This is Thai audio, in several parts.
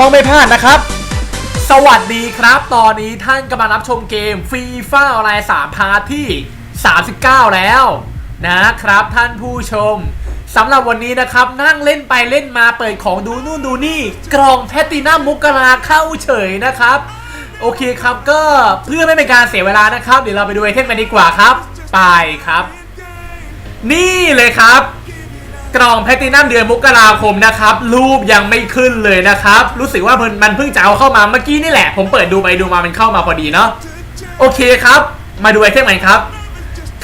ต้องไม่พลาดนะครับ สวัสดีครับ ตอนนี้ท่านกำลังรับชมเกมฟีฟ่าออนไลน์3พาร์ทที่ 39 แล้วนะครับท่านผู้ชมสำหรับวันนี้นะครับนั่งเล่นไปเล่นมาเปิดของดูนู่นดูนี่กล่องแพตตินัมมุกราเข้าเฉยนะครับ โอเคครับก็เพื่อไม่เป็นการเสียเวลานะครับ เดี๋ยวเราไปดูไอเทมกันดีกว่าครับ ไปครับ นี่เลยครับ กล่องแพตตินัมเดือนมกราคมนะครับ รูปยังไม่ขึ้นเลยนะครับ รู้สึกว่ามันมันเพิ่งจะเอาเข้ามาเมื่อกี้นี่แหละ ผมเปิดดูไปดูมามันเข้ามาพอดีเนาะโอเคครับ มาดูไอเทมกันครับ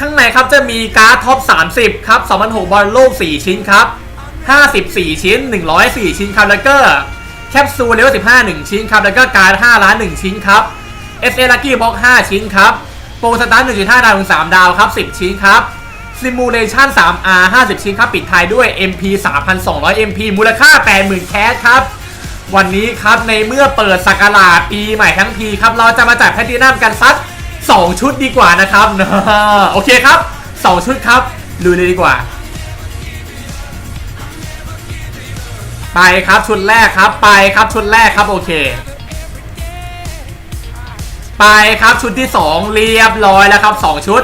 ข้างในครับจะมีการ์ดท็อป 30 ครับ2006บอลโลก 4 ชิ้นครับ 54 ชิ้น 104 ชิ้นครับแล้วก็แคปซูลเลเวล15 1 ชิ้นครับแล้วก็การ์ด5ล้าน 1 ชิ้นครับ s อ Lucky Box 5ชิ้นครับโปรสตาร์1.5 ดาวถึง3ดาวครับ 10 ชิ้นครับ Simulation 3R 50 ชิ้นครับ ปิดท้ายด้วย MP 3,200 MP มูลค่า 80,000 แคสครับ วันนี้ครับในเมื่อเปิดสักราชปีใหม่ทั้งทีครับ เราจะมาจัดแพลตตินัมกันสัก 2 ชุดดีกว่านะครับนะโอเคครับ 2 ชุดครับลุยเลยดีกว่า ไปครับชุดแรกครับไปครับชุดแรกครับโอเคไปครับชุดที่ 2 เรียบร้อยแล้วครับ 2 ชุด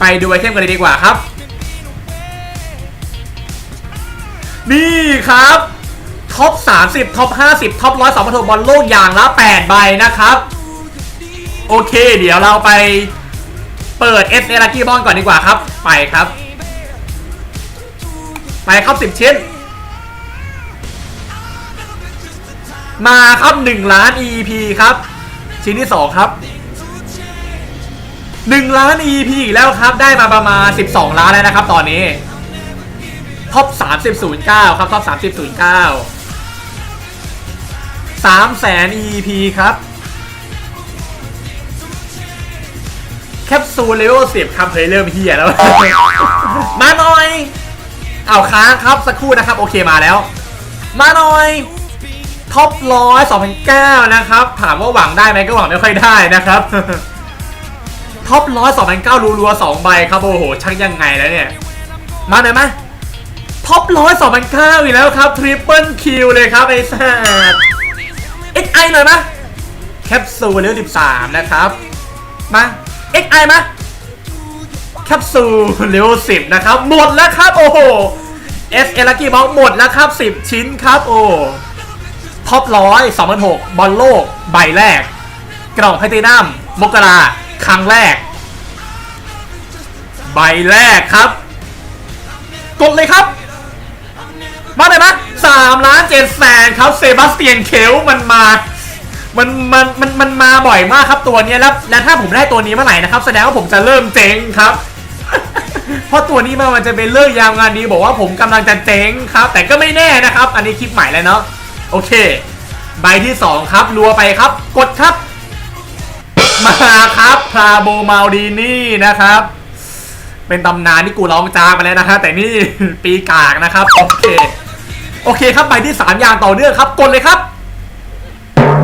ไปดูไอเทมกันเลยดีกว่าครับ นี่ครับท็อป 30ท็อป 50ท็อป 100สองพันบอลโลกอย่างละ 8 ใบนะครับ โอเค เดี๋ยวเราไปเปิด S เอลักกี้บอลก่อนดีกว่าครับ ไปครับ ไปครับ 10 ชิ้น มาครับ 1 ล้าน EP ครับ ชิ้นที่ 2 ครับ 1 ล้าน EP อีกแล้วครับ ได้มาประมาณ 12 ล้านแล้วนะครับตอนนี้ ท็อป3009 ครับ ท็อป3009 3แสน EP ครับ แคปซูลเลเวล10ครับเฮ้ยเริ่มเฮียแล้ว มาหน่อย เอาค้างครับสักครู่นะครับ โอเคมาแล้ว มาหน่อย ท็อปร้อย2009นะครับ ถามว่าหวังได้ไหมก็หวังไม่ค่อยได้นะครับ ท็อปร้อย2009รัวๆ2ใบครับโอ้โหชักยังไงแล้วเนี่ย มาหน่อยไหมท็อปร้อย2009อีกแล้วครับทริปเปิลคิวเลยครับไอ้สัส XI หน่อยมแคปซูลเลเวล13นะครับมา XI มแคปซูลเลเวล10นะครับหมดแล้วครับโอ้โห S เอลักกี้บ็อกหมดแล้วครับ10ชิ้นครับโอ้ท็อปร้อย2006บอลโลกใบแรก กล่องไพตินัมมกรา ครั้งแรก ใบแรกครับ กดเลยครับ มาเลยมะสามล้านเจ็ดแสนครับเซบาสเตียนเคลมันมามันมันมันมันมาบ่อยมากครับตัวนี้แล้วแล้วถ้าผมได้ตัวนี้เมื่อไหร่นะครับ แสดงว่าผมจะเริ่มเจ๊งครับ เพราะตัวนี้มามันจะเป็นเลิกยาวงานดีบอกว่าผมกำลังจะเจ๊งครับ แต่ก็ไม่แน่นะครับ อันนี้คลิปใหม่แล้วเนาะโอเค ใบที่ 2 ครับรัวไปครับ กดครับ มาครับพาโบมาลดีนี่นะครับ เป็นตำนานที่กูร้องจาไปแล้วนะฮะแต่นี่ปีกากนะครับ โอเค โอเคครับใบที่3อย่างต่อเนื่องครับกดเลยครับ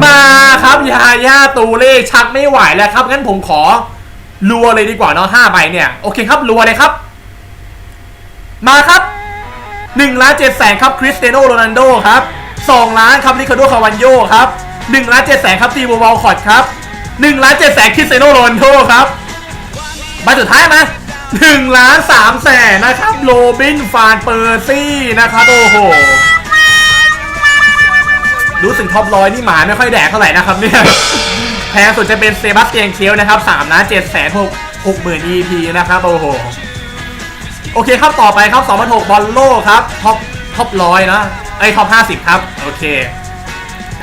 มาครับยาย่าตูเล่ชักไม่ไหวแล้วครับงั้นผมขอรัวเลยดีกว่าเนาะห้าใบเนี่ยโอเคครับรัวเลยครับ มาครับ1ล้าน7แสนครับคริสเตียโนโรนัลโดครับ2ล้านครับลิคาโดคาวันโยครับ1ล้าน7แสนครับตีโบวอลคอตครับ 1ล้าน7แสนคริสเตียโนโรนโดครับใบสุดท้ายมา1ล้าน3แสนนะครับโรบินฟานเปอร์ซี่นะครับโอ้โหรู้สึกท็อปร้อยนี่หมาไม่ค่อยแดกเท่าไหร่นะครับเนี่ยแพงสุดจะเป็นเซบาสเตียนเคียวนะครับ3ล้าน7แสน6 6หมื่น EP นะครับโอ้โหโอเคครับต่อไปครับ 2006 บอลโลครับท็อปท็อปร้อยนะไอ้ท็อป 50 ครับ โอเค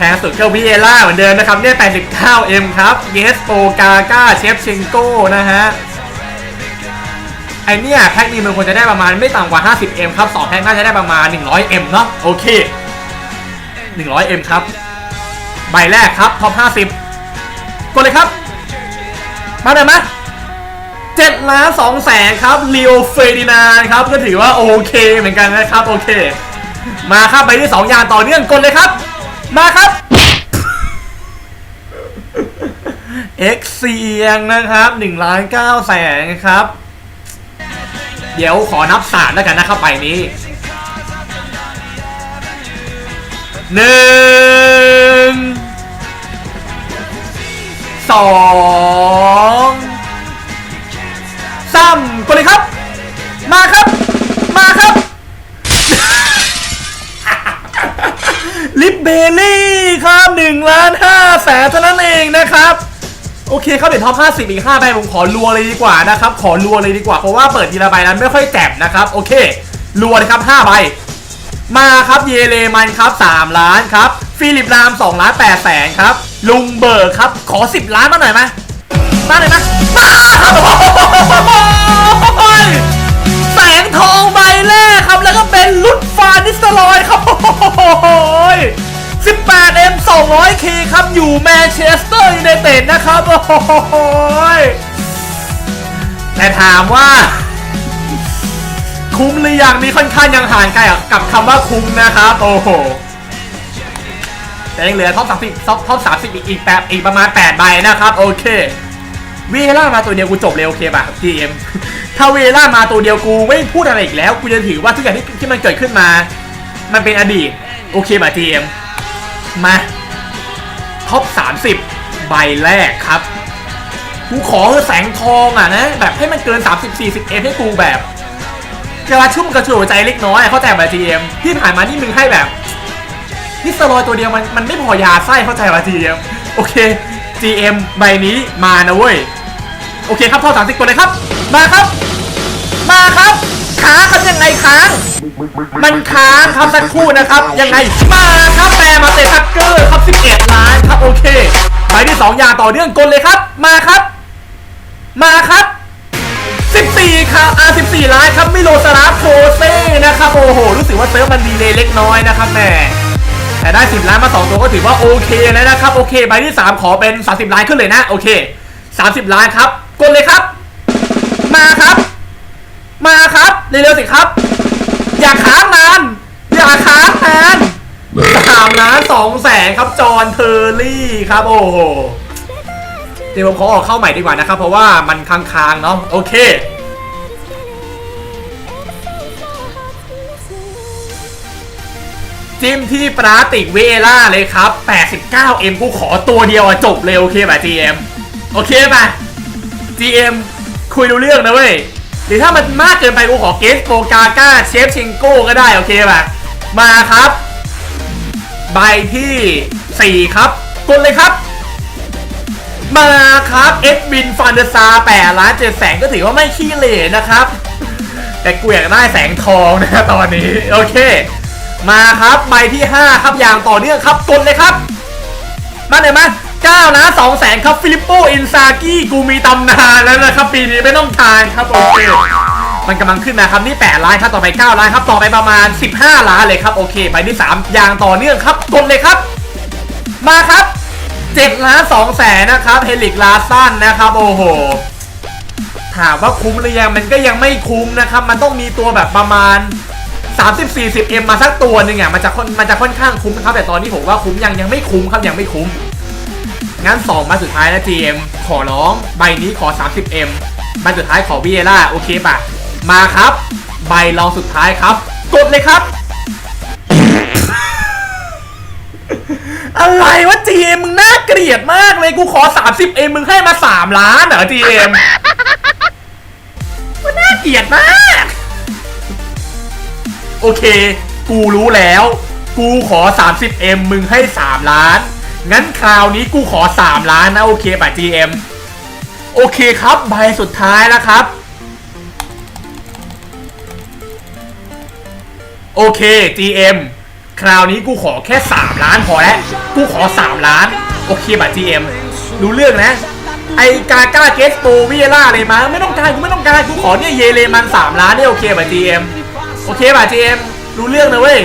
แพงสุดก็วิเอล่าเหมือนเดิมนะครับเนี่ย 89M ครับเยสโปกาก้าเชฟเชงโก้นะฮะไอเนี่ยแพ็คนี้มันควรจะได้ประมาณไม่ต่ำกว่า 50M ครับ2แพ็คน่าจะได้ประมาณ 100M เนาะโอเค 100M ครับ ใบแรกครับท็อป50 กดเลยครับ มาเลยมะเจ็ดล้านสองแสนครับลีโอเฟดินานครับก็ถือว่าโอเคเหมือนกันนะครับโอเค มาครับใบที่สองยางต่อเนื่องกดเลยครับ มาครับเอ็กเซียงนะครับ1ล้าน9แสนครับ เดี๋ยวขอนับสามแล้วกันนะครับใบนี้หนึ่งสองสามกดเลยครับ มาครับ มาครับ ลิปเบลลี่ครับ1ล้าน5แสนเท่านั้นเองนะครับ โอเคครับเดี๋ยวท็อป50 อีก5ใบผมขอรัวเลยดีกว่านะครับ ขอรัวเลยดีกว่า เพราะว่าเปิดทีละใบนั้นไม่ค่อยแจ่มนะครับ โอเค รัวเลยครับ5ใบ มาครับเยเลมันครับ 3 ล้านครับ ฟิลิปราม2ล้าน8แสนครับ ลุงเบิร์ครับ ขอ 10 ล้านมาหน่อยไหมมาหน่อยนะมาครับแสงทองใบแรกครับแล้วก็เป็านิสตอรอยครับโอ้ย 18M 200K ครับ อยู่แมนเชสเตอร์ยูไนเต็ดนะครับ โอ้ย แต่ถามว่า คุ้มหรือยังนี่ค่อนข้างยังห่างไกลกับคำว่าคุ้มนะครับ โอ้โหแต่ยังเหลือท็อปสามสิบท็อปท็อปสามสิบอีกแปดอีกประมาณ8ใบนะครับ โอเคเวล่ามาตัวเดียวกูจบเลยโอเคป่ะ GM ถ้าเวล่ามาตัวเดียวกูไม่พูดอะไรอีกแล้วกูจะถือว่าทุกอย่างที่ที่มันเกิดขึ้นมา มันเป็นอดีต โอเคป่ะ GM มมาท็อป30 ใบแรกครับ กูขอแสงทองอะนะ แบบให้มันเกิน 30 40เอให้กูแบบกระชุ่มกระชวยหัวใจเล็กน้อยเข้าใจป่ะ GM ที่ผ่านมานี่มึงให้แบบนี่สลอยตัวเดียวมันมันไม่พอยาไส้เข้าใจป่ะ GM โอเค GM ใบนี้มานะเว้ย โอเคครับท็อป30กดเลยครับ มาครับ มาครับค้างครับยังไงค้าง มันค้างครับสักครู่นะครับ ยังไง มาครับแปรมาเตะทักเกอร์ครับ11ล้านครับโอเคใบที่2อย่างต่อเนื่องกลเลยครับ มาครับ มาครับ14ครับอ่า14ล้านครับมิโลสลาโคเซ่นะครับโอ้โหรู้สึกว่าเซิร์ฟมันดีเลยเล็กน้อยนะครับแม่แต่ได้ 10 ล้านมา 2 ตัวก็ถือว่าโอเคแล้วนะครับ โอเคใบที่ 3 ขอเป็น 30 ล้านขึ้นเลยนะ โอเค 30 ล้านครับ กดเลยครับ มาครับ มาครับเร็วๆสิครับ อย่าค้างนานอย่าค้างนานสามล้านสองแสนครับจอห์นเทอร์รี่ครับโอ้โหเดี๋ยวผมขอออกเข้าใหม่ดีกว่านะครับ เพราะว่ามันค้างๆเนาะโอเคจิ้มที่ปราติกเวล่าเลยครับ 89M กูขอตัวเดียวอะจบเลยโอเคป่ะ GM โอเคป่ะ GM คุยรู้เรื่องนะเว้ยหรือถ้ามันมากเกินไปกูขอเกสโปกาก้าเชฟชิงโก้ก็ได้โอเคป่ะมาครับ ใบที่ 4 ครับ กดเลยครับ มาครับเอ็ดวินฟันเดอร์ซา8ล้าน7แสนก็ถือว่าไม่ขี้เหร่นะครับ แต่กูอยากได้แสงทองนะตอนนี้ โอเค มาครับใบที่ 5 ครับอย่างต่อเนื่องครับ กดเลยครับ มาเลยมา 9ล้าน2แสนครับฟิลิปโปอินซากิกูมีตำนานแล้วนะครับ ปีนี้ไม่ต้องทานครับโอเคมันกำลังขึ้นมาครับนี่ 8 ล้านครับต่อไป 9 ล้านครับต่อไปประมาณ 15 ล้านเลยครับโอเคใบที่ 3 อย่างต่อเนื่องครับกดเลยครับ มาครับ7ล้าน2แสนนะครับเฮลิกลาซันนะครับโอ้โหถามว่าคุ้มหรือยังมันก็ยังไม่คุ้มนะครับ มันต้องมีตัวแบบประมาณ 30-40M มาสักตัวหนึ่งอะมันจะค่อนมันจะค่อนข้างคุ้มนะครับแต่ตอนนี้ผมว่าคุ้มยังยังไม่คุ้มครับยังไม่คุ้ม งั้น2มาสุดท้ายนะ GM ขอร้องใบนี้ขอ 30M ใบสุดท้ายขอวิเอล่าโอเคป่ะ มาครับ ใบรองสุดท้ายครับ กดเลยครับ อะไรวะ GM มึงน่าเกลียดมากเลยกูขอ 30M มึงให้มา 3 ล้านเหรอ GM มันน่าเกลียดมาก โอเค กูรู้แล้ว กูขอ 30M มึงให้ 3 ล้าน งั้นคราวนี้กูขอ 3 ล้านนะ โอเคป่ะ GM โอเคครับ ใบสุดท้ายแล้วครับ โอเค GM คราวนี้กูขอแค่ 3 ล้านพอแล้ว กูขอ 3 ล้าน โอเคป่ะ GM รู้เรื่องนะ ไอกาก้าเกสโปวิเอล่าเลยมา ไม่ต้องการกูไม่ต้องการกูขอเนี่ยเยเลมัน 3 ล้านเนี่ยโอเคป่ะ GM โอเคป่ะ GM รู้เรื่องนะเว้ย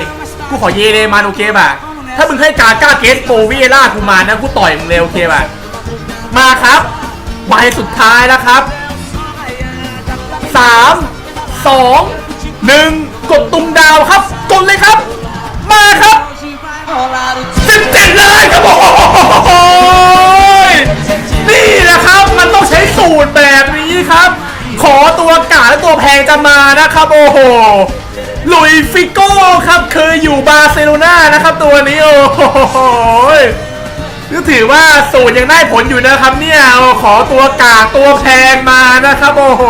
กูขอเยเลมันโอเคป่ะ ถ้ามึงให้กาก้าเกสโปวีล่ากูมานะกูต่อยมึงเลยโอเคป่ะมาครับใบสุดท้ายแล้วครับสามสองหนึ่งกดตุ้มดาวครับ กดเลยครับ มาครับสิบเจ็ดเลยครับโอ้ นะครับโอ้โหลุยฟิโก้ครับเคยอยู่บาร์เซโลนานะครับตัวนี้โอ้โหถือว่าสูตรยังได้ผลอยู่นะครับเนี่ยขอตัวกาตัวแพงมานะครับโอ้โห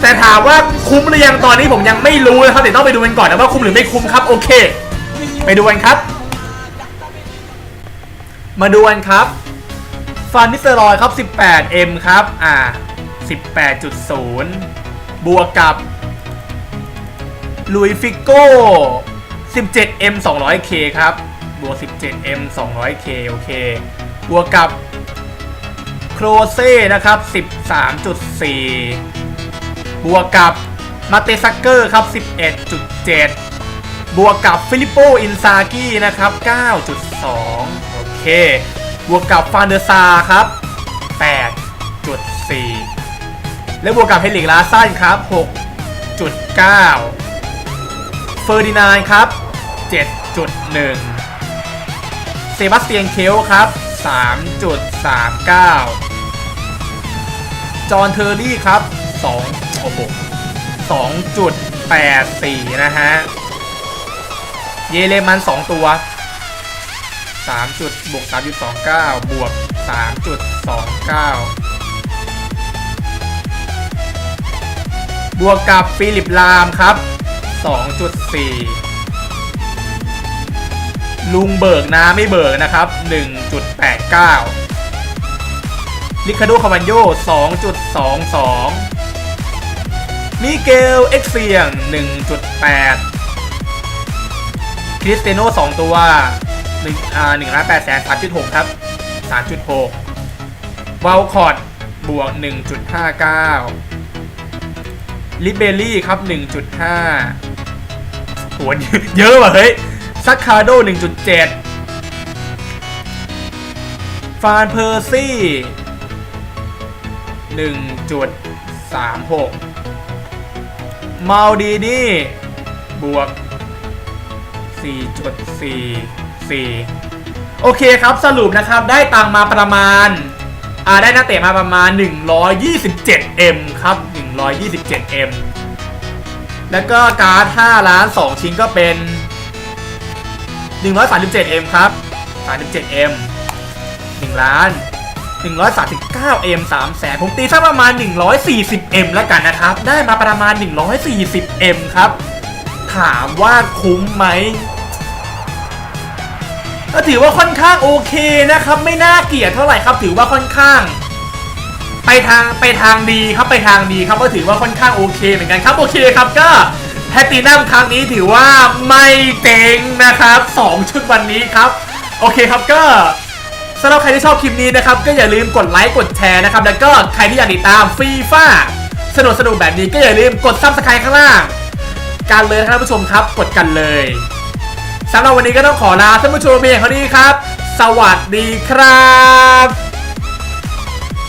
แต่ถามว่าคุ้มหรือยังตอนนี้ผมยังไม่รู้นะครับเดี๋ยวต้องไปดูกันก่อนนะว่าคุ้มหรือไม่คุ้มครับโอเค ไปดูกันครับ มาดูกันครับฟันนิสเตอรอยครับ 18M ครับอ่า18.0 บวกกับ ลุยฟิกโก้ 17M 200K ครับ บวก 17M 200K โอเค บวกกับโครเซ่นะครับ 13.4 บวกกับมาเตซักเกอร์ครับ 11.7 บวกกับฟิลิปโปอินซากินะครับ 9.2 โอเค บวกกับฟานเดอร์ซาครับ 8.4 และบวกกับเฮลิกลาซันครับ 6.9 เฟอร์ดินานครับ 7.1 เซบาสเตียนเคลครับ 3.39 จอห์นเทอร์รี่ครับ 2 โอ้โห2.84 นะฮะ เยเลมัน 2 ตัว 3 จุดบวก3.29 บวก 3.29บวกกับฟิลิปลามครับ 2.4 ลุงเบิกนะไม่เบิกนะครับ 1.89 ลิคาโดคาวันโย 2.22 มิเกล เอ็กเซียง 1.8 คริสเตโน 2 ตัว1อ่า1ล้าน8แสน3.6 ครับ 3.6 วาลคอร์ดบวก 1.59ลิเบลลี่ครับ 1.5 โหเยอะว่ะเฮ้ยซักคาโด 1.7 ฟานเพอร์ซี่ 1.36 มาลดีนี่ บวก 4.44 โอเคครับสรุปนะครับได้ตังมาประมาณอ่าได้นักเตะมาประมาณ 127M ครับ 127M แล้วก็การ์ด5ล้าน 2 ชิ้นก็เป็น 137M ครับ 37M 1ล้าน 139M 3แสนผมตีสักประมาณ 140M แล้วกันนะครับ ได้มาประมาณ 140M ครับ ถามว่าคุ้มไหมก็ถือว่าค่อนข้างโอเคนะครับ ไม่น่าเกลียดเท่าไหร่ครับ ถือว่าค่อนข้าง ไปทางไปทางดีครับไปทางดีครับก็ถือว่าค่อนข้างโอเคเหมือนกันครับโอเคครับก็แพตตินัมครั้งนี้ถือว่าไม่เต็งนะครับสองชุดวันนี้ครับ โอเคครับก็สำหรับใครที่ชอบคลิปนี้นะครับ ก็อย่าลืมกดไลค์กดแชร์นะครับ แล้วก็ใครที่อยากติดตามฟีฟ้าสนุกสนุกแบบนี้ก็อย่าลืมกดซับสไครต์ข้างล่างกันเลยนะครับท่านผู้ชมครับกดกันเลยสำหรับวันนี้ก็ต้องขอลาท่านผู้ชมเพียงเท่านี้ครับ สวัสดีครับ